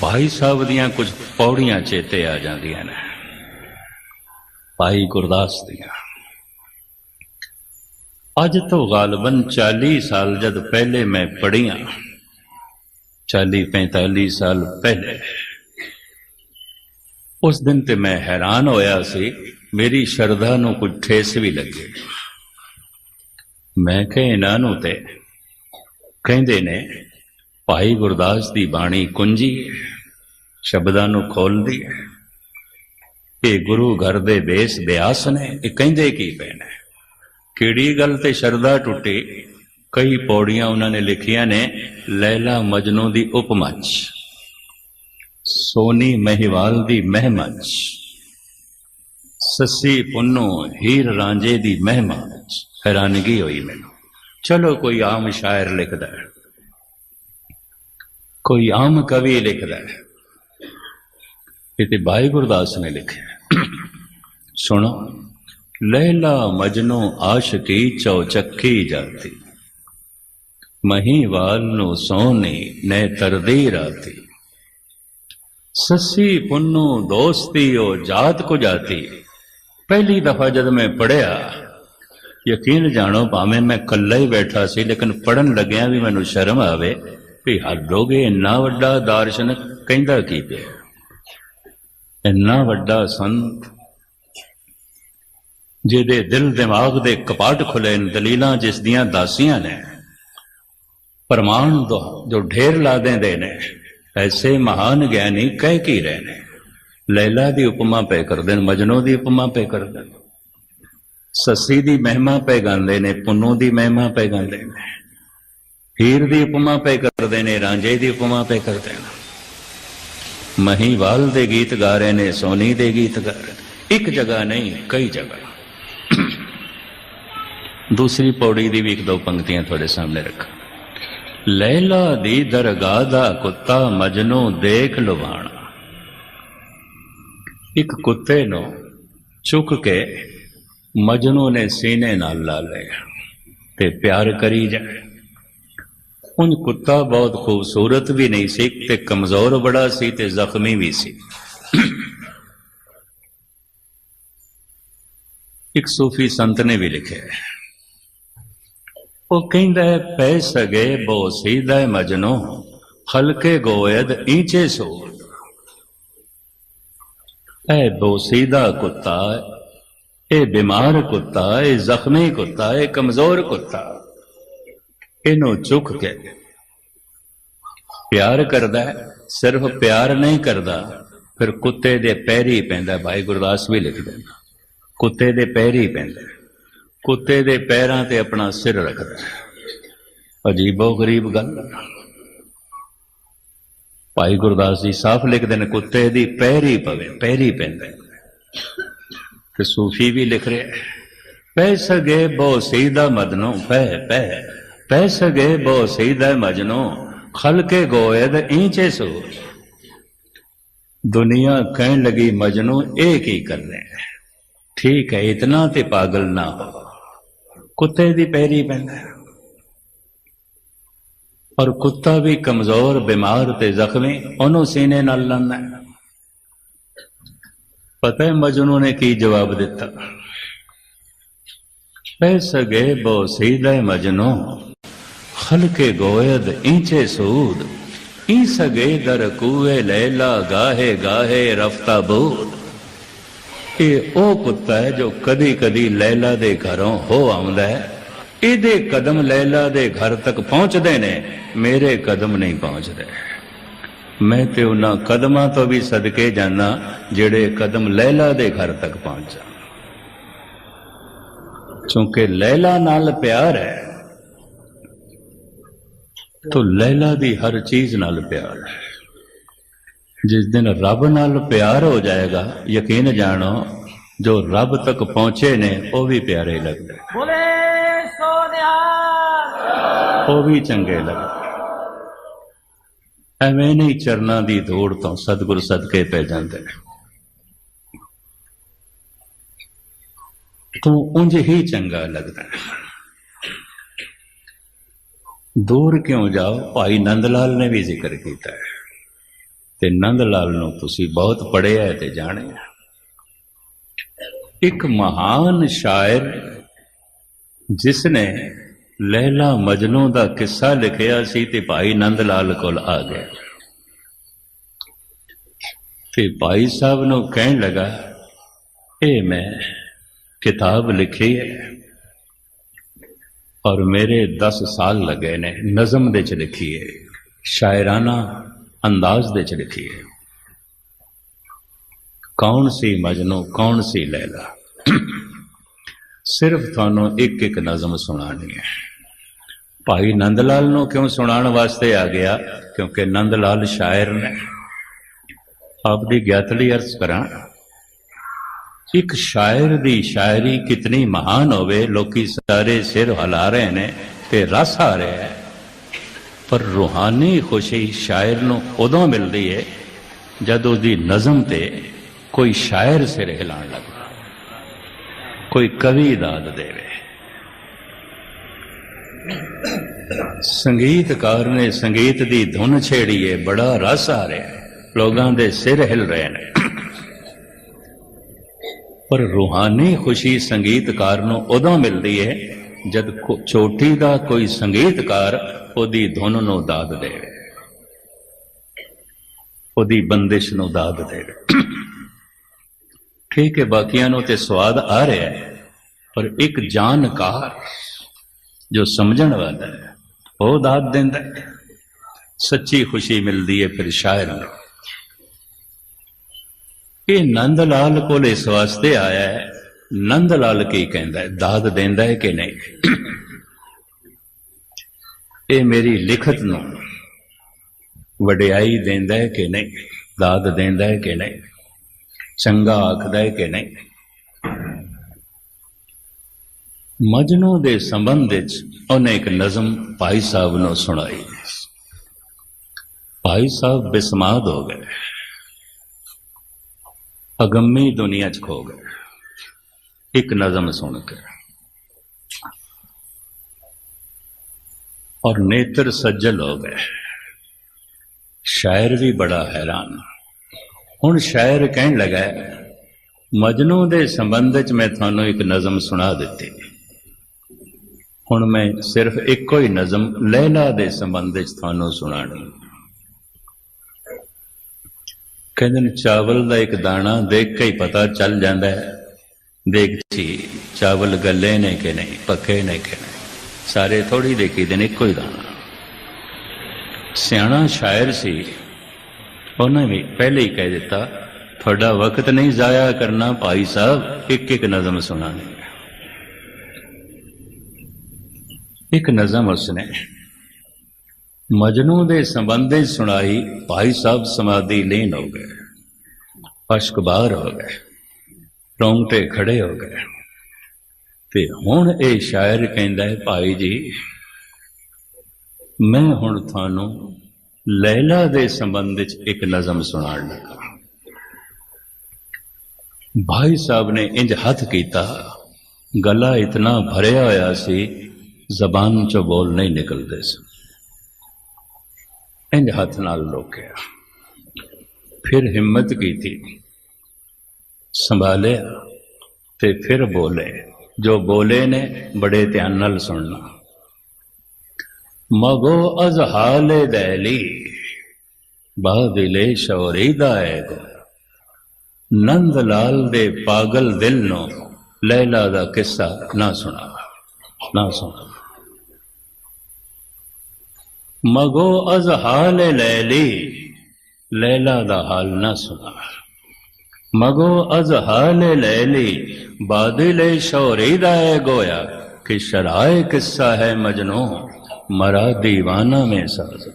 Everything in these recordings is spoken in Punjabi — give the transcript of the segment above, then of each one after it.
ਭਾਈ ਸਾਹਿਬ ਦੀਆਂ ਕੁਝ ਪੌੜੀਆਂ ਚੇਤੇ ਆ ਜਾਂਦੀਆਂ ਨੇ। ਭਾਈ ਗੁਰਦਾਸ ਦੀਆਂ। ਅੱਜ ਤੋਂ ਗਾਲਬਨ 40 ਸਾਲ ਜਦ ਪਹਿਲੇ ਮੈਂ ਪੜੀਆਂ 40 45 ਸਾਲ ਪਹਿਲੇ। ਉਸ ਦਿਨ ਤੇ ਮੈਂ ਹੈਰਾਨ ਹੋਇਆ ਸੀ, ਮੇਰੀ ਸ਼ਰਧਾ ਨੂੰ ਕੁਝ ਠੇਸ ਵੀ ਲੱਗੇ। ਮੈਂ ਕਿਹਾ, ਇਹਨਾਂ ਨੂੰ ਤੇ ਕਹਿੰਦੇ ਨੇ ਭਾਈ ਗੁਰਦਾਸ ਦੀ ਬਾਣੀ ਕੁੰਜੀ ਹੈ, ਸ਼ਬਦਾਂ ਨੂੰ ਖੋਲਦੀ ਹੈ। ਇਹ ਗੁਰੂ ਘਰ ਦੇ ਬੇਸ ਬਿਆਸ ਨੇ ਇਹ ਕਹਿੰਦੇ ਕੀ ਪਏ ਨੇ ਕਿਹੜੀ ਗੱਲ ਤੇ ਸ਼ਰਧਾ ਟੁੱਟੀ? ਕਈ ਪੌੜੀਆਂ ਉਹਨਾਂ ਨੇ ਲਿਖੀਆਂ ਨੇ ਲੈਲਾ ਮਜਨੂ ਦੀ ਉਪਮਾ 'ਚ ਸੋਨੀ ਮਹਿਵਾਲ ਦੀ ਮਹਿਮਾ 'ਚ ਸੱਸੀ ਪੁੰਨੂ ਹੀਰ ਰਾਂਝੇ ਦੀ ਮਹਿਮਾ 'ਚ ਹੈਰਾਨਗੀ ਹੋਈ ਮੈਨੂੰ। ਚਲੋ ਕੋਈ ਆਮ ਸ਼ਾਇਰ ਲਿਖਦਾ ਹੈ। ਕੋਈ ਆਮ ਕਵੀ ਲਿਖਦਾ ਹੈ। ਇਹ ਤੇ ਭਾਈ ਗੁਰਦਾਸ ਨੇ ਲਿਖਿਆ ਸੁਣੋ ਲੈਲਾ ਮਜਨੂ ਆਸ਼ਕੀ ਚੌਚੱਕੀ ਜਾਤੀ। ਮਹੀਵਾਲ ਨੂੰ ਸੋਨੇ ਨੇ ਤਰਦੀ ਰਾਤੀ। ਸੱਸੀ ਪੁੰਨੂ ਦੋਸਤੀ ਉਹ ਜਾਤ ਕੋ ਜਾਤੀ ਪਹਿਲੀ ਦਫਾ ਜਦ ਮੈਂ ਪੜਿਆ ਯਕੀਨ ਜਾਣੋ ਭਾਵੇਂ ਮੈਂ ਇਕੱਲਾ ਹੀ ਬੈਠਾ ਸੀ, ਲੇਕਿਨ ਪੜਨ ਲੱਗਿਆ ਵੀ ਮੈਨੂੰ ਸ਼ਰਮ ਆਵੇ। ਵੀ ਹੱਡੋਗੇ ਇੰਨਾ ਵੱਡਾ ਦਾਰਸ਼ਨਿਕ ਕਹਿੰਦਾ ਕੀ ਪਿਆ ਇੰਨਾ ਵੱਡਾ ਸੰਤ ਜਿਹਦੇ ਦਿਲ ਦਿਮਾਗ ਦੇ ਕਪਾਟ ਖੁੱਲੇ ਨੇ, ਦਲੀਲਾਂ ਜਿਸ ਦੀਆਂ ਦਾਸੀਆਂ ਨੇ, ਪ੍ਰਮਾਣ ਦੋ- ਜੋ ਢੇਰ ਲਾ ਦਿੰਦੇ ਨੇ, ਐਸੇ ਮਹਾਨ ਗਿਆਨੀ ਕਹਿ ਕੀ ਰਹੇ ਨੇ? ਲੈਲਾ ਦੀ ਉਪਮਾ ਪੈ ਕਰਦੇ ਨੇ ਮਜਨੂ ਦੀ ਉਪਮਾ ਪੈ ਕਰਦੇ ਨੇ ਸੱਸੀ ਦੀ ਮਹਿਮਾ ਪੈ ਗਾਉਂਦੇ ਨੇ, ਪੁੰਨੂ ਦੀ ਮਹਿਮਾ ਪੈ ਗਾਉਂਦੇ ਨੇ। ਹੀਰ ਦੀ ਉਪਮਾ ਪੈ ਕਰਦੇ ਨੇ, ਰਾਂਝੇ ਦੀ ਉਪਮਾ ਪੈ ਕਰਦੇ ਨੇ। ਮਹੀਵਾਲ ਦੇ ਗੀਤ ਗਾ ਰਹੇ ਨੇ, ਸੋਨੀ ਦੇ ਗੀਤ ਗਾ ਰਹੇ ਨੇ। ਇੱਕ ਜਗ੍ਹਾ ਨਹੀਂ, ਕਈ ਜਗ੍ਹਾ। ਦੂਸਰੀ ਪੌੜੀ ਦੀ ਵੀ ਇੱਕ ਦੋ ਪੰਕਤੀਆਂ ਤੁਹਾਡੇ ਸਾਹਮਣੇ ਰੱਖਾਂ। ਲੈਲਾ ਦੀ ਦਰਗਾਹ ਦਾ ਕੁੱਤਾ ਮਜਨੂ ਦੇਖ ਲੁਭਾਣਾ। ਇੱਕ ਕੁੱਤੇ ਨੂੰ ਚੁੱਕ ਕੇ ਮਜਨੂ ਨੇ ਸੀਨੇ ਨਾਲ ਲਾ ਲਿਆ ਤੇ ਪਿਆਰ ਕਰੀ ਜਾਏ। ਉਨ ਕੁੱਤਾ ਬਹੁਤ ਖੂਬਸੂਰਤ ਵੀ ਨਹੀਂ ਸੀ ਤੇ ਕਮਜ਼ੋਰ ਬੜਾ ਸੀ ਤੇ ਜ਼ਖਮੀ ਵੀ ਸੀ ਇੱਕ ਸੂਫੀ ਸੰਤ ਨੇ ਵੀ ਲਿਖਿਆ ਉਹ ਕਹਿੰਦਾ ਹੈ ਪੈ ਸਗੇ ਬੋ ਸੀਦਾ ਮਜਨੂ ਹਲਕੇ ਗੋਇਦ ਈਚੇ ਸੋ ਐ ਬੋਸੀਦਾ ਕੁੱਤਾ ਇਹ ਬਿਮਾਰ ਕੁੱਤਾ ਇਹ ਜ਼ਖਮੀ ਕੁੱਤਾ ਇਹ ਕਮਜ਼ੋਰ ਕੁੱਤਾ ਇਹਨੂੰ ਚੁੱਕ ਕੇ ਪਿਆਰ ਕਰਦਾ ਸਿਰਫ ਪਿਆਰ ਨਹੀਂ ਕਰਦਾ ਫਿਰ ਕੁੱਤੇ ਦੇ ਪੈਰੀ ਪੈਂਦਾ ਭਾਈ ਗੁਰਦਾਸ ਵੀ ਲਿਖਦਾ ਕੁੱਤੇ ਦੇ ਪੈਰੀ ਪੈਂਦਾ ਕੁੱਤੇ ਦੇ ਪੈਰਾਂ ਤੇ ਆਪਣਾ ਸਿਰ ਰੱਖਦਾ ਅਜੀਬੋ ਗਰੀਬ ਗੱਲ ਭਾਈ ਗੁਰਦਾਸ ਜੀ ਸਾਫ਼ ਲਿਖਦੇ ਨੇ ਕੁੱਤੇ ਦੀ ਪੈਰੀ ਪਵੇ ਪੈਰੀ ਪੈਂਦਾ ਤੇ ਸੂਫੀ ਵੀ ਲਿਖ ਰਿਹਾ ਹੈ, ਪੈ ਸਗੇ ਬੋ ਸੀਦਾ ਮਦਨੋ ਪੈ ਪੈ। ਪੈ ਸਗੇ ਬੋ ਸੀਦਾ ਮਜਨੋ, ਖਲਕੇ ਗੋਇਦ ਇੰਚੇ ਸੋ। ਦੁਨੀਆ ਕਹਿਣ ਲਗੀ, ਮਜਨੂ, ਇਹ ਕੀ ਕਰ ਰਿਹਾ ਹੈ? ਠੀਕ ਹੈ, ਇਤਨਾ ਤੇ ਪਾਗਲ ਨਾ ਹੋ। ਕੁੱਤੇ ਦੀ ਪੈਰੀ ਪੈਂਦਾ ਹੈ। ਔਰ ਕੁੱਤਾ ਵੀ ਕਮਜ਼ੋਰ, ਬਿਮਾਰ ਤੇ ਜ਼ਖਮੀ, ਉਹਨੂੰ ਸੀਨੇ ਨਾਲ ਲਾਉਂਦਾ ਹੈ। ਪਤਾ ਹੈ ਮਜਨੂ ਨੇ ਕੀ ਜਵਾਬ ਦਿੱਤਾ? ਪੈ ਸਗੇ ਬੋ ਸੀਦਾ ਮਜਨੂ ਖਲਕੇ ਗੋਇਦ ਇੰਚੇ ਸੂਦ ਈ ਸਗੇ ਦਰ ਕੂਏ ਲੈਲਾ ਗਾਹੇ ਗਾਹੇ ਇਹ ਉਹ ਕੁੱਤਾ ਹੈ ਜੋ ਕਦੀ ਕਦੀ ਲੈਲਾ ਦੇ ਘਰੋਂ ਹੋ ਆਉਂਦਾ ਹੈ ਇਹਦੇ ਕਦਮ ਲੈਲਾ ਦੇ ਘਰ ਤੱਕ ਪਹੁੰਚਦੇ ਨੇ ਮੇਰੇ ਕਦਮ ਨਹੀਂ ਪਹੁੰਚਦੇ ਮੈਂ ਤੇ ਉਹਨਾਂ ਕਦਮਾਂ ਤੋਂ ਵੀ ਸਦਕੇ ਜਾਣਾ ਜਿਹੜੇ ਕਦਮ ਲੈਲਾ ਦੇ ਘਰ ਤੱਕ ਪਹੁੰਚਾ ਜਾਣ ਕਿਉਂਕਿ ਲੈਲਾ ਨਾਲ ਪਿਆਰ ਹੈ ਤੋ ਲੈਲਾ ਦੀ ਹਰ ਚੀਜ਼ ਨਾਲ ਪਿਆਰ ਹੈ। ਜਿਸ ਦਿਨ ਰੱਬ ਨਾਲ ਪਿਆਰ ਹੋ ਜਾਏਗਾ ਯਕੀਨ ਜਾਣੋ ਜੋ ਰੱਬ ਤੱਕ ਪਹੁੰਚੇ ਨੇ ਉਹ ਵੀ ਪਿਆਰੇ ਲੱਗਦੇ। ਬੋਲੇ ਸੋ ਨਿਹਾਲ। ਉਹ ਵੀ ਚੰਗੇ ਲੱਗਦੇ। ਐਵੇਂ ਨਹੀਂ ਚਰਨਾਂ ਦੀ ਦੌੜ ਤੋਂ ਸਤਿਗੁਰ ਸਦਕੇ ਪੈ ਜਾਂਦੇ ਨੇ। ਤੂੰ ਉਂਝ ਹੀ ਚੰਗਾ ਲੱਗਦਾ ਹੈ। ਦੂਰ ਕਿਉਂ ਜਾਓ? ਭਾਈ ਨੰਦ ਲਾਲ ਨੇ ਵੀ ਜ਼ਿਕਰ ਕੀਤਾ ਹੈ। ਤੇ ਨੰਦ ਲਾਲ ਨੂੰ ਤੁਸੀਂ ਬਹੁਤ ਪੜ੍ਹਿਆ ਹੈ ਤੇ ਜਾਣਿਆ ਇੱਕ ਮਹਾਨ ਸ਼ਾਇਰ ਜਿਸ ਨੇ ਲੈਲਾ ਮਜਨੂ ਦਾ ਕਿੱਸਾ ਲਿਖਿਆ ਸੀ ਤੇ ਭਾਈ ਨੰਦ ਲਾਲ ਕੋਲ ਆ ਗਿਆ। ਤੇ ਭਾਈ ਸਾਹਿਬ ਨੂੰ ਕਹਿਣ ਲੱਗਾ, ਇਹ ਮੈਂ ਕਿਤਾਬ ਲਿਖੀ ਹੈ। ਔਰ ਮੇਰੇ 10 ਸਾਲ ਲੱਗੇ ਨੇ, ਨਜ਼ਮ ਦੇ ਚ ਲਿਖੀਏ, ਸ਼ਾਇਰਾਨਾ ਅੰਦਾਜ਼ ਦੇ ਚ ਲਿਖੀਏ। ਕੌਣ ਸੀ ਮਜਨੂ, ਕੌਣ ਸੀ ਲੈਲਾ? ਸਿਰਫ ਤੁਹਾਨੂੰ ਇੱਕ ਇੱਕ ਨਜ਼ਮ ਸੁਣਾਣੀ ਹੈ। ਭਾਈ ਨੰਦ ਲਾਲ ਨੂੰ ਕਿਉਂ ਸੁਣਾਉਣ ਵਾਸਤੇ ਆ ਗਿਆ? ਕਿਉਂਕਿ ਨੰਦ ਲਾਲ ਸ਼ਾਇਰ ਨੇ। ਆਪ ਦੀ ਗਿਆਤ ਅਰਜ਼ ਕਰਾਂ। ਇੱਕ ਸ਼ਾਇਰ ਦੀ ਸ਼ਾਇਰੀ ਕਿਤਨੀ ਮਹਾਨ ਹੋਵੇ, ਲੋਕੀ ਸਾਰੇ ਸਿਰ ਹਿਲਾ ਰਹੇ ਨੇ ਤੇ ਰਸ ਆ ਰਿਹਾ ਹੈ। ਪਰ ਰੂਹਾਨੀ ਖੁਸ਼ੀ ਸ਼ਾਇਰ ਨੂੰ ਉਦੋਂ ਮਿਲਦੀ ਹੈ ਜਦ ਉਹਦੀ ਨਜ਼ਮ ਤੇ ਕੋਈ ਸ਼ਾਇਰ ਸਿਰ ਹਿਲਾਉਣ ਲੱਗੇ ਕੋਈ ਕਵੀ ਦਾਦ ਦੇਵੇ। ਸੰਗੀਤਕਾਰ ਨੇ ਸੰਗੀਤ ਦੀ ਧੁਨ ਛੇੜੀ ਏ, ਬੜਾ ਰਸ ਆ ਰਿਹਾ ਲੋਕਾਂ ਦੇ ਸਿਰ ਹਿਲ ਰਹੇ ਨੇ। ਪਰ ਰੂਹਾਨੀ ਖੁਸ਼ੀ ਸੰਗੀਤਕਾਰ ਨੂੰ ਉਦੋਂ ਮਿਲਦੀ ਹੈ ਜਦ ਕੋ- ਚੋਟੀ ਦਾ ਕੋਈ ਸੰਗੀਤਕਾਰ ਉਹਦੀ ਧੁਨ ਨੂੰ ਦਾਦ ਦੇਵੇ ਉਹਦੀ ਬੰਦਿਸ਼ ਨੂੰ ਦਾਦ ਦੇਵੇ ਠੀਕ ਹੈ ਬਾਕੀਆਂ ਨੂੰ ਤੇ ਸਵਾਦ ਆ ਰਿਹਾ ਹੈ ਪਰ ਇੱਕ ਜਾਣਕਾਰ ਜੋ ਸਮਝਣ ਵਾਲਾ ਹੈ, ਉਹ ਦਾਦ ਦਿੰਦਾ ਹੈ। ਸੱਚੀ ਖੁਸ਼ੀ ਮਿਲਦੀ ਹੈ ਫਿਰ ਸ਼ਾਇਰ ਨੂੰ। ਇਹ ਨੰਦ ਲਾਲ ਕੋਲ ਇਸ ਵਾਸਤੇ ਆਇਆ ਹੈ। ਨੰਦ ਲਾਲ ਕੀ ਕਹਿੰਦਾ ਹੈ? ਦਾਦ ਦਿੰਦਾ ਹੈ ਕਿ ਨਹੀਂ? ਇਹ ਮੇਰੀ ਲਿਖਤ ਨੂੰ ਵਡਿਆਈ ਦਿੰਦਾ ਹੈ ਕਿ ਨਹੀਂ? ਦਾਦ ਦਿੰਦਾ ਹੈ ਕਿ ਨਹੀਂ? ਚੰਗਾ ਆਖਦਾ ਹੈ ਕਿ ਨਹੀਂ? ਮਜਨੂ ਦੇ ਸੰਬੰਧ ਵਿੱਚ ਉਹਨੇ ਇੱਕ ਨਜ਼ਮ ਭਾਈ ਸਾਹਿਬ ਨੂੰ ਸੁਣਾਈ। ਭਾਈ ਸਾਹਿਬ ਬਿਸਮਾਦ ਹੋ ਗਏ। ਅਗੰਮੀ ਦੁਨੀਆ 'ਚ ਖੋ ਗਏ। ਇੱਕ ਨਜ਼ਮ ਸੁਣ ਕੇ। ਔਰ ਨੇਤਰ ਸੱਜਲ ਹੋ ਗਏ। ਸ਼ਾਇਰ ਵੀ ਬੜਾ ਹੈਰਾਨ। ਹੁਣ ਸ਼ਾਇਰ ਕਹਿਣ ਲੱਗਾ ਮਜਨੂ ਦੇ ਸੰਬੰਧ 'ਚ ਮੈਂ ਤੁਹਾਨੂੰ ਇੱਕ ਨਜ਼ਮ ਸੁਣਾ ਦਿੱਤੀ। ਹੁਣ ਮੈਂ ਸਿਰਫ ਇੱਕੋ ਹੀ ਨਜ਼ਮ ਲੈਲਾ ਦੇ ਸੰਬੰਧ 'ਚ ਤੁਹਾਨੂੰ ਸੁਣਾਣੀ। ਕਹਿੰਦੇ ਨੇ, ਚਾਵਲ ਦਾ ਇੱਕ ਦਾਣਾ ਦੇਖ ਕੇ ਹੀ ਪਤਾ ਚੱਲ ਜਾਂਦਾ ਹੈ। ਦੇਖ ਜੀ ਚਾਵਲ ਗੱਲੇ ਨੇ ਕਿ ਨਹੀਂ, ਪੱਕੇ ਨੇ ਕਿ ਨਹੀਂ। ਸਾਰੇ ਥੋੜੀ ਦੇਖੀ ਦੇ ਨੇ, ਇੱਕੋ ਹੀ ਦਾਣਾ। ਸਿਆਣਾ ਸ਼ਾਇਰ ਸੀ। ਉਹਨੇ ਵੀ ਪਹਿਲੇ ਹੀ ਕਹਿ ਦਿੱਤਾ, ਤੁਹਾਡਾ ਵਕਤ ਨਹੀਂ ਜ਼ਾਇਆ ਕਰਨਾ, ਭਾਈ ਸਾਹਿਬ, ਇੱਕ ਇੱਕ ਨਜ਼ਮ ਸੁਣਾਣੀ ਇੱਕ ਨਜ਼ਮ ਉਸਨੇ ਮਜਨੂ ਦੇ ਸੰਬੰਧ ਵਿੱਚ ਸੁਣਾਈ ਭਾਈ ਸਾਹਿਬ ਸਮਾਧੀ ਲੀਨ ਹੋ ਗਏ। ਅਸ਼ਕਬਾਰ ਹੋ ਗਏ। ਰੋਂਗਟੇ ਖੜੇ ਹੋ ਗਏ। ਤੇ ਹੁਣ ਇਹ ਸ਼ਾਇਰ ਕਹਿੰਦਾ ਹੈ, ਭਾਈ ਜੀ, ਮੈਂ ਹੁਣ ਤੁਹਾਨੂੰ ਲੈਲਾ ਦੇ ਸੰਬੰਧ ਵਿੱਚ ਇੱਕ ਨਜ਼ਮ ਸੁਣਾਉਣ ਲੱਗਾ। ਭਾਈ ਸਾਹਿਬ ਨੇ ਇੰਜ ਹੱਥ ਕੀਤਾ, ਗਲਾ ਇਤਨਾ ਭਰਿਆ ਹੋਇਆ ਸੀ, ਜ਼ਬਾਨ ਚੋਂ ਬੋਲ ਨਹੀਂ ਨਿਕਲਦੇ ਸੀ ਇੰਜ ਹੱਥ ਨਾਲ ਲੋਕਿਆ। ਫਿਰ ਹਿੰਮਤ ਕੀਤੀ, ਸੰਭਾਲਿਆ ਤੇ ਫਿਰ ਬੋਲੇ। ਜੋ ਬੋਲੇ ਨੇ, ਬੜੇ ਧਿਆਨ ਨਾਲ ਸੁਣਨਾ। ਮਗੋ ਅਜ਼ ਹਾਲੇ ਦੈਲੀ ਬਾਦਲੇ ਸ਼ੌਰੀਦਾ ਹੈ ਨੰਦ ਲਾਲ ਦੇ ਪਾਗਲ ਦਿਲ ਨੂੰ ਲੈਲਾ ਦਾ ਕਿੱਸਾ ਨਾ ਸੁਣਾ ਨਾ ਸੁਣਾ। ਮਗੋ ਅਜ਼ ਹਾਲ ਲੈਲੀ। ਲੈਲਾ ਦਾ ਹਾਲ ਨਾ ਸੁਣਾ। ਮਗੋ ਅਜ਼ ਹਾਲ ਲੈਲੀ, ਬਾਦਲੇ ਸ਼ੌਰੀ ਦਾ ਹੈ ਗੋਇਆ। ਕਿ ਸ਼ਰਾਏ ਕਿੱਸਾ ਹੈ ਮਜਨੂ, ਮਰਾ دیਵਾਨਾ ਮੇ ਸਾਜ਼।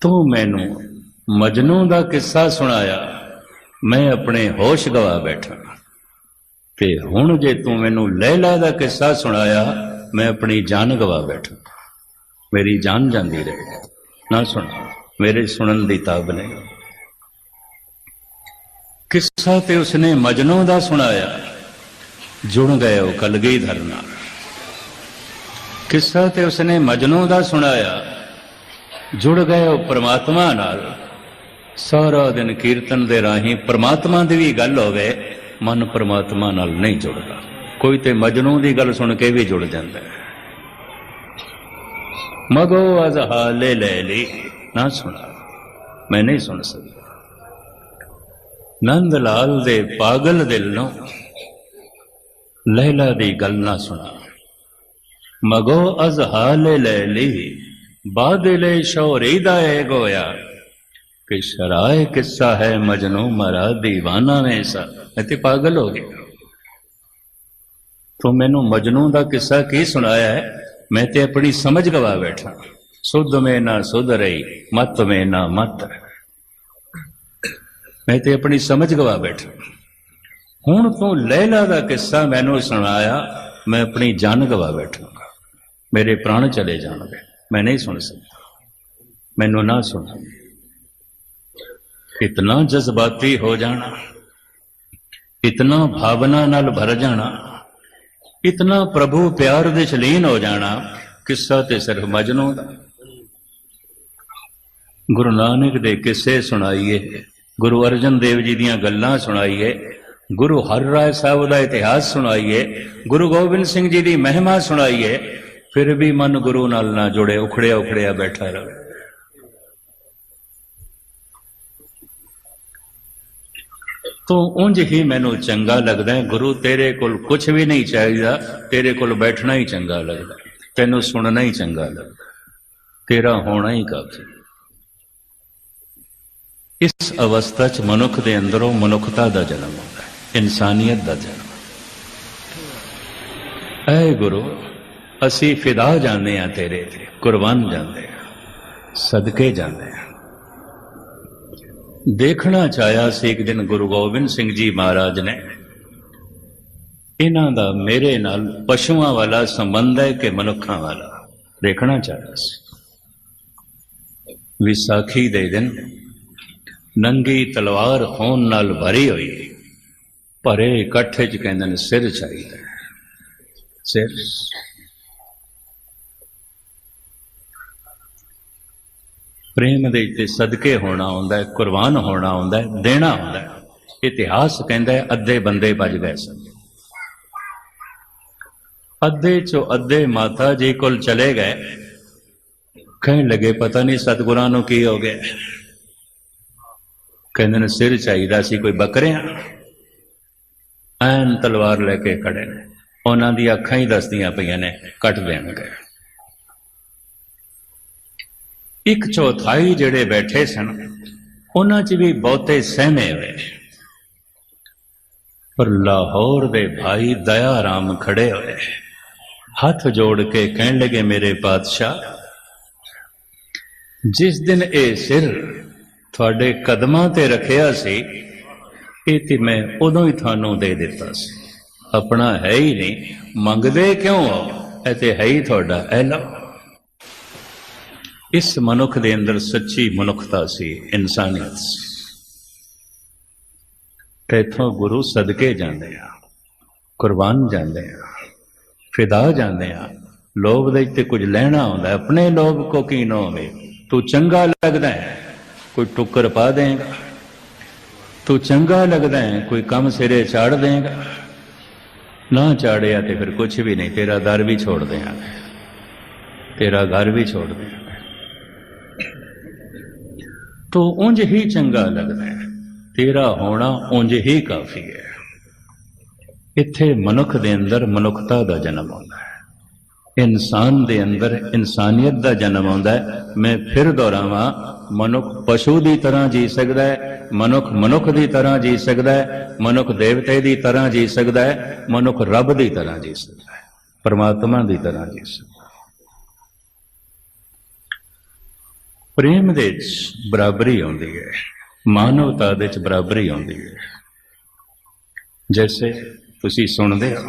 ਤੂੰ ਮੈਨੂੰ ਮਜਨੂ ਦਾ ਕਿੱਸਾ ਸੁਣਾਇਆ, ਮੈਂ ਆਪਣੇ ਹੋਸ਼ ਗਵਾ ਬੈਠਾ। ਤੇ ਹੁਣ ਜੇ ਤੂੰ ਮੈਨੂੰ ਲੈਲਾ ਦਾ ਕਿੱਸਾ ਸੁਣਾਇਆ, ਮੈਂ ਆਪਣੀ ਜਾਨ ਗਵਾ ਬੈਠਾ। ਮੇਰੀ ਜਾਨ ਜਾਂਦੀ ਰਹੇ। ਨਾ ਸੁਣ, ਮੇਰੇ ਸੁਣਨ ਦੀ ਤਾਬ ਨਹੀਂ। ਕਿੱਸਾ ਤੇ ਉਸਨੇ ਮਜਨੂ ਦਾ ਸੁਣਾਇਆ, ਜੁੜ ਗਏ ਉਹ ਕਲਗੀਧਰ ਨਾਲ। ਕਿੱਸਾ ਤੇ ਉਸਨੇ ਮਜਨੂ ਦਾ ਸੁਣਾਇਆ, ਜੁੜ ਗਏ ਉਹ ਪ੍ਰਮਾਤਮਾ ਨਾਲ। ਸਾਰਾ ਦਿਨ ਕੀਰਤਨ ਦੇ ਰਾਹੀਂ ਪ੍ਰਮਾਤਮਾ ਦੀ ਵੀ ਗੱਲ ਹੋਵੇ, ਮਨ ਪ੍ਰਮਾਤਮਾ ਨਾਲ ਨਹੀਂ ਜੁੜਦਾ। ਕੋਈ ਤੇ ਮਜਨੂ ਦੀ ਗੱਲ ਸੁਣ ਕੇ ਵੀ ਜੁੜ ਜਾਂਦਾ ਹੈ। ਮਗੋ ਅਜ਼ ਹਾਲੇ ਲੈ ਲਈ ਨਾ ਸੁਣਾ ਮੈਂ ਨਹੀਂ ਸੁਣ ਸਕਦਾ ਨੰਦ ਲਾਲ ਦੇ ਪਾਗਲ ਦਿਲ ਨੂੰ ਲੈਲਾ ਦੀ ਗੱਲ ਨਾ ਸੁਣਾ ਮਗੋ ਅਜ਼ ਹਾਲੇ ਲੈ ਲਈ ਬਾਦਲੇ ਸ਼ੌਰੀ ਦਾ ਏ ਗੋਇਆ ਕਿ ਸ਼ਰਾਏ ਕਿੱਸਾ ਹੈ ਮਜਨੂ ਮਰਾ دیਵਾਨਾ ਨੇ ਸਾ ਤੇ ਪਾਗਲ ਹੋ ਗਿਆ ਤੂੰ ਮੈਨੂੰ ਮਜਨੂ ਦਾ ਕਿੱਸਾ ਕੀ ਸੁਣਾਇਆ ਹੈ ਮੈਂ ਤੇ ਆਪਣੀ ਸਮਝ ਗਵਾ ਬੈਠਾ। ਸੁਧ ਮੇ ਨਾ ਸੁਧ ਰਹੀ, ਮਤ ਮੇ ਨਾ ਮਤ ਮੈਂ ਤੇ ਆਪਣੀ ਸਮਝ ਗਵਾ ਬੈਠਾ। ਹੁਣ ਤੂੰ ਲੈਲਾ ਦਾ ਕਿੱਸਾ ਮੈਨੂੰ ਸੁਣਾਇਆ, ਮੈਂ ਆਪਣੀ ਜਾਨ ਗਵਾ ਬੈਠਾਂਗਾ। ਮੇਰੇ ਪ੍ਰਾਣ ਚਲੇ ਜਾਣਗੇ। ਮੈਂ ਨਹੀਂ ਸੁਣ ਸਕਦਾ। ਮੈਨੂੰ ਨਾ ਸੁਣ। ਇਤਨਾ ਜਜ਼ਬਾਤੀ ਹੋ ਜਾਣਾ, ਇਤਨਾ ਭਾਵਨਾ ਨਾਲ ਭਰ ਜਾਣਾ ਇਤਨਾ ਪ੍ਰਭੂ ਪਿਆਰ ਦੇ ਲੀਨ ਹੋ ਜਾਣਾ, ਕਿੱਸਾ ਤੇ ਸਿਰਫ ਮਜਨੂ ਦਾ। ਗੁਰੂ ਨਾਨਕ ਦੇ ਕਿੱਸੇ ਸੁਣਾਈਏ, ਗੁਰੂ ਅਰਜਨ ਦੇਵ ਜੀ ਦੀਆਂ ਗੱਲਾਂ ਸੁਣਾਈਏ, ਗੁਰੂ ਹਰ ਰਾਏ ਸਾਹਿਬ ਦਾ ਇਤਿਹਾਸ ਸੁਣਾਈਏ, ਗੁਰੂ ਗੋਬਿੰਦ ਸਿੰਘ ਜੀ ਦੀ ਮਹਿਮਾ ਸੁਣਾਈਏ, ਫਿਰ ਵੀ ਮਨ ਗੁਰੂ ਨਾਲ ਨਾ ਜੁੜੇ ਉਖੜਿਆ ਉਖੜਿਆ ਬੈਠਾ ਰਹੇ। ਤੂੰ ਉਂਝ ਹੀ ਮੈਨੂੰ ਚੰਗਾ ਲੱਗਦਾ ਹੈ। ਗੁਰੂ ਤੇਰੇ ਕੋਲ ਕੁਝ ਵੀ ਨਹੀਂ ਚਾਹੀਦਾ। ਤੇਰੇ ਕੋਲ ਬੈਠਣਾ ਹੀ ਚੰਗਾ ਲੱਗਦਾ। ਤੈਨੂੰ ਸੁਣਨਾ ਹੀ ਚੰਗਾ ਲੱਗਦਾ। ਤੇਰਾ ਹੋਣਾ ਹੀ ਕਾਫੀ। ਇਸ ਅਵਸਥਾ 'ਚ ਮਨੁੱਖ ਦੇ ਅੰਦਰੋਂ ਮਨੁੱਖਤਾ ਦਾ ਜਨਮ ਹੁੰਦਾ ਹੈ। ਇਨਸਾਨੀਅਤ ਦਾ ਜਨਮ। ਐ ਗੁਰੂ, ਅਸੀਂ ਫਿਦਾ ਜਾਂਦੇ ਆ ਤੇਰੇ ਤੇ। ਕੁਰਬਾਨ ਜਾਂਦੇ ਆ ਸਦਕੇ ਜਾਂਦੇ ਆ ਦੇਖਣਾ ਚਾਹਿਆ ਸੀ ਇੱਕ ਦਿਨ ਗੁਰੂ ਗੋਬਿੰਦ ਸਿੰਘ ਜੀ ਮਹਾਰਾਜ ਨੇ। ਇਹਨਾਂ ਦਾ ਮੇਰੇ ਨਾਲ ਪਸ਼ੂਆਂ ਵਾਲਾ ਸੰਬੰਧ ਹੈ ਕਿ ਮਨੁੱਖਾਂ ਵਾਲਾ? ਦੇਖਣਾ ਚਾਹਿਆ ਸੀ। ਵਿਸਾਖੀ ਦੇ ਦਿਨ ਨੰਗੀ ਤਲਵਾਰ ਹੋਣ ਨਾਲ ਭਰੀ ਹੋਈ, ਭਰੇ ਇਕੱਠੇ ਚ ਕਹਿੰਦੇ ਨੇ ਸਿਰ ਚਾਹੀਦਾ ਸਿਰ। ਪ੍ਰੇਮ ਦੇ ਤੇ ਸਦਕੇ ਹੋਣਾ ਹੁੰਦਾ ਹੈ, ਕੁਰਬਾਨ ਹੋਣਾ ਹੁੰਦਾ ਹੈ, ਦੇਣਾ ਹੁੰਦਾ ਹੈ। ਇਤਿਹਾਸ ਕਹਿੰਦਾ ਹੈ, ਅੱਧੇ ਬੰਦੇ ਬਚ ਗਏ ਸਨ। ਅੱਧੇ ਚੋਂ ਅੱਧੇ ਮਾਤਾ ਜੀ ਕੋਲ ਚਲੇ ਗਏ। ਕਹਿਣ ਲੱਗੇ, ਪਤਾ ਨਹੀਂ ਸਤਿਗੁਰਾਂ ਨੂੰ ਕੀ ਹੋ ਗਿਆ? ਕਹਿੰਦੇ ਨੇ, ਸਿਰ ਚਾਹੀਦਾ ਸੀ ਕੋਈ ਬੱਕਰਿਆਂ ਐਨ ਤਲਵਾਰ ਲੈ ਕੇ ਖੜੇ ਨੇ। ਉਹਨਾਂ ਦੀ ਅੱਖਾਂ ਹੀ ਦੱਸਦੀਆਂ ਪਈਆਂ ਨੇ, ਕੱਟ ਦੇਣਗੇ। ਇੱਕ ਚੌਥਾਈ ਜਿਹੜੇ ਬੈਠੇ ਸਨ, ਉਹਨਾਂ 'ਚ ਵੀ ਬਹੁਤੇ ਸਹਿਮੇ ਹੋਏ। ਪਰ ਲਾਹੌਰ ਦੇ ਭਾਈ ਦਇਆ ਰਾਮ ਖੜੇ ਹੋਏ। ਹੱਥ ਜੋੜ ਕੇ ਕਹਿਣ ਲੱਗੇ, ਮੇਰੇ ਪਾਤਸ਼ਾਹ, ਜਿਸ ਦਿਨ ਇਹ ਸਿਰ ਤੁਹਾਡੇ ਕਦਮਾਂ ਤੇ ਰੱਖਿਆ ਸੀ, ਇਹ ਤੇ ਮੈਂ ਉਦੋਂ ਹੀ ਤੁਹਾਨੂੰ ਦੇ ਦਿੱਤਾ ਸੀ। ਆਪਣਾ ਹੈ ਹੀ ਨਹੀਂ, ਮੰਗਦੇ ਕਿਉਂ ਹੋ? ਇਹ ਤੇ ਹੈ ਹੀ ਤੁਹਾਡਾ ਇਹ ਲਓ ਇਸ ਮਨੁੱਖ ਦੇ ਅੰਦਰ ਸੱਚੀ ਮਨੁੱਖਤਾ ਸੀ, ਇਨਸਾਨੀਅਤ ਸੀ। ਤੇਥੋਂ ਗੁਰੂ ਸਦਕੇ ਜਾਂਦੇ ਆ, ਕੁਰਬਾਨ ਜਾਂਦੇ ਆ, ਫਿਦਾ ਜਾਂਦੇ ਆ। ਲੋਭ ਦੇ ਤੇ ਕੁਝ ਲੈਣਾ ਹੁੰਦਾ ਆਪਣੇ ਲੋਭ ਕੋ ਕੀ ਨਾ ਹੋਵੇ। ਤੂੰ ਚੰਗਾ ਲੱਗਦਾ ਹੈ, ਕੋਈ ਟੁੱਕਰ ਪਾ ਦੇਗਾ। ਤੂੰ ਚੰਗਾ ਲੱਗਦਾ ਹੈ, ਕੋਈ ਕੰਮ ਸਿਰੇ ਚਾੜ ਦੇਗਾ। ਨਾ ਚਾੜਿਆ ਤੇ ਫਿਰ ਕੁਝ ਵੀ ਨਹੀਂ, ਤੇਰਾ ਦਰ ਵੀ ਛੋੜ ਦੇਾਂਗੇ ਤੇਰਾ ਘਰ ਵੀ ਛੋੜ ਦੇਾਂਗੇ ਤੋ ਉਂਝ ਹੀ ਚੰਗਾ ਲੱਗਦਾ ਹੈ। ਤੇਰਾ ਹੋਣਾ ਉਂਝ ਹੀ ਕਾਫੀ ਹੈ। ਇੱਥੇ ਮਨੁੱਖ ਦੇ ਅੰਦਰ ਮਨੁੱਖਤਾ ਦਾ ਜਨਮ ਆਉਂਦਾ ਹੈ। ਇਨਸਾਨ ਦੇ ਅੰਦਰ ਇਨਸਾਨੀਅਤ ਦਾ ਜਨਮ ਆਉਂਦਾ ਹੈ। ਮੈਂ ਫਿਰ ਦੁਹਰਾਵਾਂ, ਮਨੁੱਖ ਪਸ਼ੂ ਦੀ ਤਰ੍ਹਾਂ ਜੀ ਸਕਦਾ ਹੈ, ਮਨੁੱਖ ਮਨੁੱਖ ਦੀ ਤਰ੍ਹਾਂ ਜੀ ਸਕਦਾ ਹੈ, ਮਨੁੱਖ ਦੇਵਤੇ ਦੀ ਤਰ੍ਹਾਂ ਜੀ ਸਕਦਾ ਹੈ, ਮਨੁੱਖ ਰੱਬ ਦੀ ਤਰ੍ਹਾਂ ਜੀ ਸਕਦਾ ਹੈ, ਪਰਮਾਤਮਾ ਦੀ ਤਰ੍ਹਾਂ ਜੀ ਸਕਦਾ ਪ੍ਰੇਮ ਦੇ ਵਿੱਚ ਬਰਾਬਰੀ ਆਉਂਦੀ ਹੈ, ਮਾਨਵਤਾ ਦੇ ਵਿੱਚ ਬਰਾਬਰੀ ਆਉਂਦੀ ਹੈ। ਜੈਸੇ ਤੁਸੀਂ ਸੁਣਦੇ ਹੋ,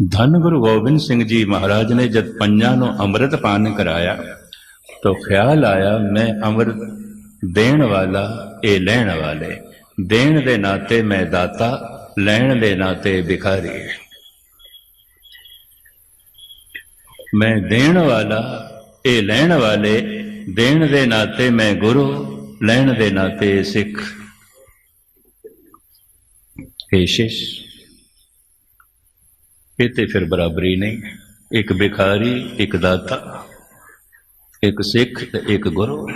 ਧੰਨ ਗੁਰੂ ਗੋਬਿੰਦ ਸਿੰਘ ਜੀ ਮਹਾਰਾਜ ਨੇ ਜਦ ਪੰਜਾਂ ਨੂੰ ਅੰਮ੍ਰਿਤ ਪਾਨ ਕਰਾਇਆ, ਤਾਂ ਖਿਆਲ ਆਇਆ, ਮੈਂ ਅੰਮ੍ਰਿਤ ਦੇਣ ਵਾਲਾ, ਇਹ ਲੈਣ ਵਾਲੇ, ਦੇਣ ਦੇ ਨਾਤੇ ਮੈਂ ਦਾਤਾ, ਲੈਣ ਦੇ ਨਾਤੇ ਭਿਖਾਰੀ। ਮੈਂ ਦੇਣ ਵਾਲਾ, ਇਹ ਲੈਣ ਵਾਲੇ ਦੇਣ ਦੇ ਨਾਤੇ ਮੈਂ ਗੁਰੂ, ਲੈਣ ਦੇ ਨਾਤੇ ਸਿੱਖ। ਕੇਸ਼ਿਸ਼। ਇਹ ਤੇ ਫਿਰ ਬਰਾਬਰੀ ਨਹੀਂ। ਇੱਕ ਭਿਖਾਰੀ, ਇੱਕ ਦਾਤਾ, ਇੱਕ ਸਿੱਖ ਤੇ ਇੱਕ ਗੁਰੂ,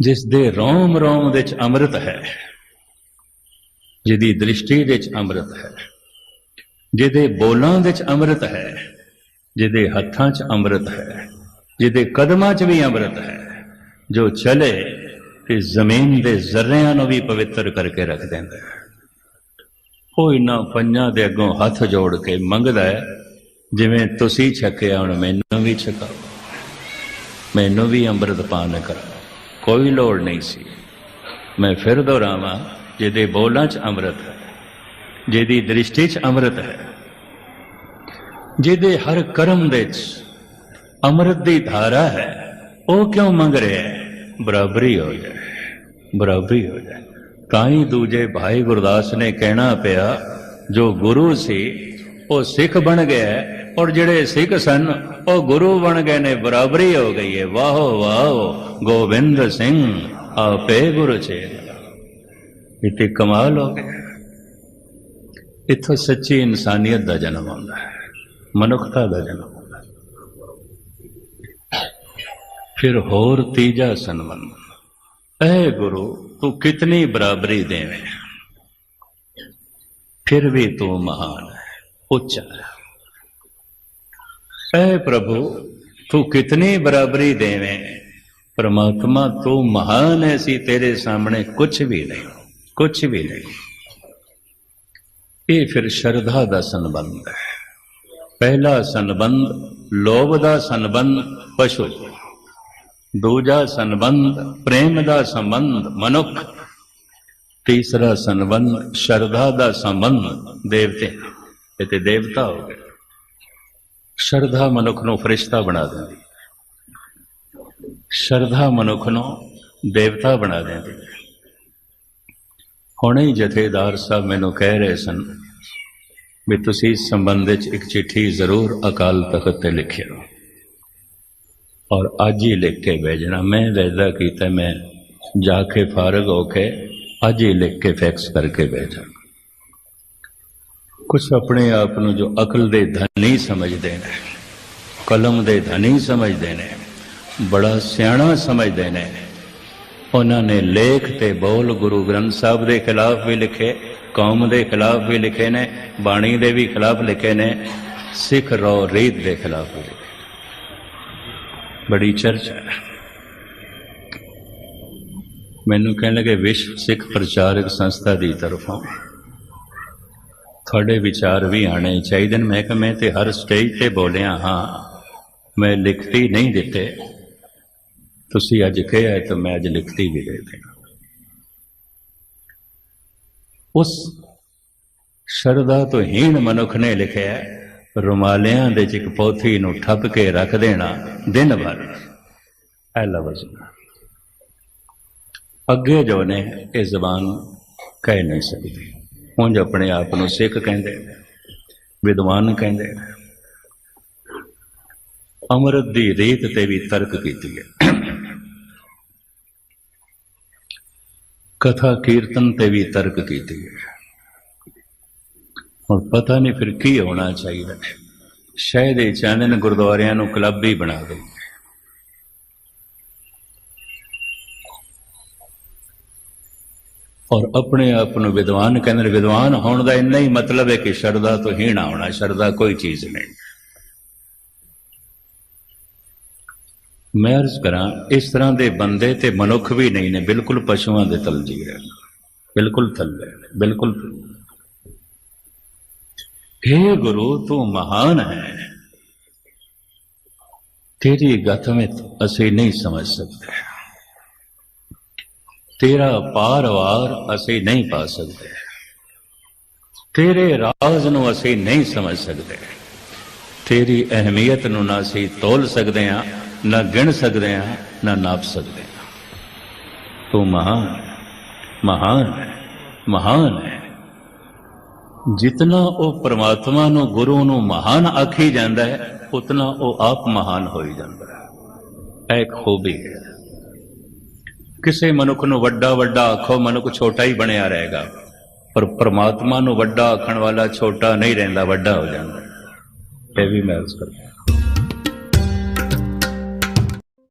ਜਿਸ ਦੇ ਰੋਮ ਰੋਮ ਦੇ ਵਿੱਚ ਅੰਮ੍ਰਿਤ ਹੈ, ਜਿਹਦੀ ਦ੍ਰਿਸ਼ਟੀ ਦੇ ਵਿੱਚ ਅੰਮ੍ਰਿਤ ਹੈ, ਜਿਹਦੇ ਬੋਲਾਂ ਦੇ ਵਿੱਚ ਅੰਮ੍ਰਿਤ ਹੈ, ਜਿਹਦੇ ਹੱਥਾਂ 'ਚ ਅੰਮ੍ਰਿਤ ਹੈ। ਜਿਹਦੇ ਕਦਮਾਂ 'ਚ ਵੀ ਅੰਮ੍ਰਿਤ ਹੈ, ਜੋ ਚਲੇ ਤੇ ਜ਼ਮੀਨ ਦੇ ਜ਼ਰਿਆਂ ਨੂੰ ਵੀ ਪਵਿੱਤਰ ਕਰਕੇ ਰੱਖ ਦਿੰਦਾ ਹੈ। ਉਹ ਇਨਾ ਪੰਜਾਂ ਦੇ ਅੱਗੋਂ ਹੱਥ ਜੋੜ ਕੇ ਮੰਗਦਾ ਹੈ, ਜਿਵੇਂ ਤੁਸੀਂ ਛਕਿਆ ਹੁਣ ਮੈਨੂੰ ਵੀ ਛਕਾਓ, ਮੈਨੂੰ ਵੀ ਅੰਮ੍ਰਿਤ ਪਾਨ ਕਰਾਓ ਕੋਈ ਲੋੜ ਨਹੀਂ ਸੀ। ਮੈਂ ਫਿਰ ਦੁਹਰਾਵਾਂ, ਜਿਹਦੇ ਬੋਲਾਂ 'ਚ ਅੰਮ੍ਰਿਤ ਹੈ, ਜਿਹਦੀ ਦ੍ਰਿਸ਼ਟੀ 'ਚ ਅੰਮ੍ਰਿਤ ਹੈ, ਜਿਹਦੇ ਹਰ ਕਰਮ ਦੇ 'ਚ ਅੰਮ੍ਰਿਤ ਦੀ ਧਾਰਾ ਹੈ। ਉਹ ਕਿਉਂ ਮੰਗ ਰਿਹਾ ਹੈ? ਬਰਾਬਰੀ ਹੋ ਜਾਏ। ਬਰਾਬਰੀ ਹੋ ਜਾਏ। ਤਾਂ ਹੀ ਦੂਜੇ ਭਾਈ ਗੁਰਦਾਸ ਨੇ ਕਹਿਣਾ ਪਿਆ, ਜੋ ਗੁਰੂ ਸੀ, ਉਹ ਸਿੱਖ ਬਣ ਗਿਆ ਔਰ ਜਿਹੜੇ ਸਿੱਖ ਸਨ, ਉਹ ਗੁਰੂ ਬਣ ਗਏ ਨੇ। ਬਰਾਬਰੀ ਹੋ ਗਈ ਹੈ। ਵਾਹੋ ਵਾਹੋ, ਗੋਬਿੰਦ ਸਿੰਘ, ਆਪੇ ਗੁਰੂ ਚੇਲਾ ਇਹ ਕਮਾਲ ਹੋ ਗਿਆ। ਇੱਥੋਂ ਸੱਚੀ ਇਨਸਾਨੀਅਤ ਦਾ ਜਨਮ ਹੁੰਦਾ ਹੈ। ਮਨੁੱਖਤਾ ਦਾ ਜਨਮ ਹੁੰਦਾ ਹੈ ਫਿਰ ਹੋਰ ਤੀਜਾ ਸੰਬੰਧ ਐ ਗੁਰੂ ਤੂੰ ਕਿਤਨੀ ਬਰਾਬਰੀ ਦੇਵੇਂ? ਫਿਰ ਵੀ ਤੂੰ ਮਹਾਨ ਹੈ ਉੱਚਾ ਹੈ ਐ ਪ੍ਰਭੂ, ਤੂੰ ਕਿਤਨੀ ਬਰਾਬਰੀ ਦੇਵੇਂ? ਪਰਮਾਤਮਾ, ਤੂੰ ਮਹਾਨ ਹੈ ਸੀ, ਤੇਰੇ ਸਾਹਮਣੇ ਕੁਝ ਵੀ ਨਹੀਂ ਕੁਝ ਵੀ ਨਹੀਂ। ਇਹ ਫਿਰ ਸ਼ਰਧਾ ਦਾ ਸੰਬੰਧ ਹੈ ਪਹਿਲਾ ਸੰਬੰਧ ਲੋਭ ਦਾ ਸੰਬੰਧ ਪਸ਼ੂ। ਦੂਜਾ ਸੰਬੰਧ, ਪ੍ਰੇਮ ਦਾ ਸੰਬੰਧ, ਮਨੁੱਖ। ਤੀਸਰਾ ਸੰਬੰਧ, ਸ਼ਰਧਾ ਦਾ ਸੰਬੰਧ, ਦੇਵਤੇ। ਇਹ ਤੇ ਦੇਵਤਾ ਹੋ ਗਏ। ਸ਼ਰਧਾ ਮਨੁੱਖ ਨੂੰ ਫਰਿਸ਼ਤਾ ਬਣਾ ਦਿੰਦੀ। ਸ਼ਰਧਾ ਮਨੁੱਖ ਨੂੰ ਦੇਵਤਾ ਬਣਾ ਦਿੰਦੀ। ਹੁਣੇ ਜਥੇਦਾਰ ਸਾਹਿਬ ਮੈਨੂੰ ਕਹਿ ਰਹੇ ਸਨ ਵੀ ਤੁਸੀਂ ਇਸ ਸੰਬੰਧ ਵਿੱਚ ਇੱਕ ਚਿੱਠੀ ਜ਼ਰੂਰ ਅਕਾਲ ਤਖਤ ਤੇ ਲਿਖਿਓ। ਔਰ ਅੱਜ ਹੀ ਲਿਖ ਕੇ ਭੇਜਣਾ। ਮੈਂ ਵੈਦਾ ਕੀਤਾ, ਮੈਂ ਜਾ ਕੇ ਫਾਰਗ ਹੋ ਕੇ ਅੱਜ ਹੀ ਲਿਖ ਕੇ ਫੈਕਸ ਕਰਕੇ ਭੇਜਾਂ। ਕੁਝ ਆਪਣੇ ਆਪ ਨੂੰ ਜੋ ਅਕਲ ਦੇ ਧਨੀ ਸਮਝਦੇ ਨੇ, ਕਲਮ ਦੇ ਧਨੀ ਸਮਝਦੇ ਨੇ, ਬੜਾ ਸਿਆਣਾ ਸਮਝਦੇ ਨੇ, ਉਹਨਾਂ ਨੇ ਲੇਖ ਤੇ ਬੋਲ ਗੁਰੂ ਗ੍ਰੰਥ ਸਾਹਿਬ ਦੇ ਖਿਲਾਫ ਵੀ ਲਿਖੇ, ਕੌਮ ਦੇ ਖਿਲਾਫ ਵੀ ਲਿਖੇ ਨੇ, ਬਾਣੀ ਦੇ ਵੀ ਖਿਲਾਫ ਲਿਖੇ ਨੇ, ਸਿੱਖ ਰੋ ਰੀਤ ਦੇ ਖਿਲਾਫ ਵੀ ਲਿਖੇ। ਬੜੀ ਚਰਚਾ ਹੈ। ਮੈਨੂੰ ਕਹਿਣ ਲੱਗੇ ਵਿਸ਼ਵ ਸਿੱਖ ਪ੍ਰਚਾਰਕ ਸੰਸਥਾ ਦੀ ਤਰਫੋਂ ਤੁਹਾਡੇ ਵਿਚਾਰ ਵੀ ਆਣੇ ਚਾਹੀਦੇ ਨੇ। ਮੈਂ ਕਿ ਮੈਂ ਤੇ ਹਰ ਸਟੇਜ ਤੇ ਬੋਲਿਆ ਹਾਂ। ਮੈਂ ਲਿਖਤੀ ਨਹੀਂ ਦਿੱਤੇ। ਤੁਸੀਂ ਅੱਜ ਕਿਹਾ ਹੈ ਤਾਂ ਮੈਂ ਅੱਜ ਲਿਖਤੀ ਵੀ ਦੇ ਦੇਣਾ। ਉਸ ਸ਼ਰਧਾ ਤੋਂ ਹੀਣ ਮਨੁੱਖ ਨੇ ਲਿਖਿਆ ਰੁਮਾਲਿਆਂ ਦੇ ਚ ਇੱਕ ਪੋਥੀ ਨੂੰ ਠੱਪ ਕੇ ਰੱਖ ਦੇਣਾ ਦਿਨ ਭਰ। ਐ ਲਫ਼ਜ਼ ਅੱਗੇ ਜੋ ਨੇ, ਇਹ ਜ਼ਬਾਨ ਕਹਿ ਨਹੀਂ ਸਕਦੀ। ਉਂਝ ਆਪਣੇ ਆਪ ਨੂੰ ਸਿੱਖ ਕਹਿੰਦੇ, ਵਿਦਵਾਨ ਕਹਿੰਦੇ। ਨੇ ਅਮਰਤ ਦੀ ਰੀਤ ਤੇ ਵੀ ਤਰਕ ਕੀਤੀ ਹੈ। ਕਥਾ ਕੀਰਤਨ ਤੇ ਵੀ ਤਰਕ ਕੀਤੀ ਹੈ। ਹੁਣ ਪਤਾ ਨਹੀਂ ਫਿਰ ਕੀ ਹੋਣਾ ਚਾਹੀਦਾ। ਸ਼ਾਇਦ ਇਹ ਚਾਹੁੰਦੇ ਨੇ ਗੁਰਦੁਆਰਿਆਂ ਨੂੰ ਕਲੱਬ ਹੀ ਬਣਾ ਦੇ ਔਰ ਆਪਣੇ ਆਪ ਨੂੰ ਵਿਦਵਾਨ ਕਹਿੰਦੇ ਨੇ, ਵਿਦਵਾਨ ਹੋਣ ਦਾ ਇੰਨਾ ਹੀ ਮਤਲਬ ਹੈ ਕਿ ਸ਼ਰਧਾ ਤੋਂ ਹੀਣਾ ਹੋਣਾ, ਸ਼ਰਧਾ ਕੋਈ ਚੀਜ਼ ਨਹੀਂ। ਮੈਂ ਅਰਜ਼ ਕਰਾਂ, ਇਸ ਤਰ੍ਹਾਂ ਦੇ ਬੰਦੇ ਤੇ ਮਨੁੱਖ ਵੀ ਨਹੀਂ ਨੇ, ਬਿਲਕੁਲ ਪਸ਼ੂਆਂ ਦੇ ਤਲ ਜੀ ਰਹੇ ਬਿਲਕੁਲ ਥੱਲੇ ਬਿਲਕੁਲ हे ਗੁਰੂ ਤੂੰ ਮਹਾਨ ਹੈ। ਤੇਰੀ ਗਤ ਵਿੱਚ ਅਸੀਂ ਨਹੀਂ ਸਮਝ ਸਕਦੇ। ਤੇਰਾ ਪਾਰਵਾਰ ਅਸੀਂ ਨਹੀਂ ਪਾ ਸਕਦੇ। ਤੇਰੇ ਰਾਜ਼ ਨੂੰ ਅਸੀਂ ਨਹੀਂ ਸਮਝ ਸਕਦੇ। ਤੇਰੀ ਅਹਿਮੀਅਤ ਨੂੰ ਨਾ ਅਸੀਂ ਤੋਲ ਸਕਦੇ ਹਾਂ ਨਾ ਗਿਣ ਸਕਦੇ ਹਾਂ ਨਾ ਨਾਪ ਸਕਦੇ ਹਾਂ। ਤੂੰ ਮਹਾਨ ਹੈ, ਮਹਾਨ ਹੈ, ਮਹਾਨ ਹੈ। ਜਿਤਨਾ ਉਹ ਪ੍ਰਮਾਤਮਾ ਨੂੰ, ਗੁਰੂ ਨੂੰ ਮਹਾਨ ਆਖੀ ਜਾਂਦਾ ਹੈ, ਉਤਨਾ ਉਹ ਆਪ ਮਹਾਨ ਹੋਈ ਜਾਂਦਾ ਹੈ। ਇਹ ਇੱਕ ਖੂਬੀ ਹੈ। ਕਿਸੇ ਮਨੁੱਖ ਨੂੰ ਵੱਡਾ ਵੱਡਾ ਆਖੋ, ਮਨੁੱਖ ਛੋਟਾ ਹੀ ਬਣਿਆ ਰਹੇਗਾ। ਪਰ ਪ੍ਰਮਾਤਮਾ ਨੂੰ ਵੱਡਾ ਆਖਣ ਵਾਲਾ ਛੋਟਾ ਨਹੀਂ ਰਹਿੰਦਾ, ਵੱਡਾ ਹੋ ਜਾਂਦਾ ਇਹ ਵੀ ਮੈਂ ਉਸ ਕਰਦਾ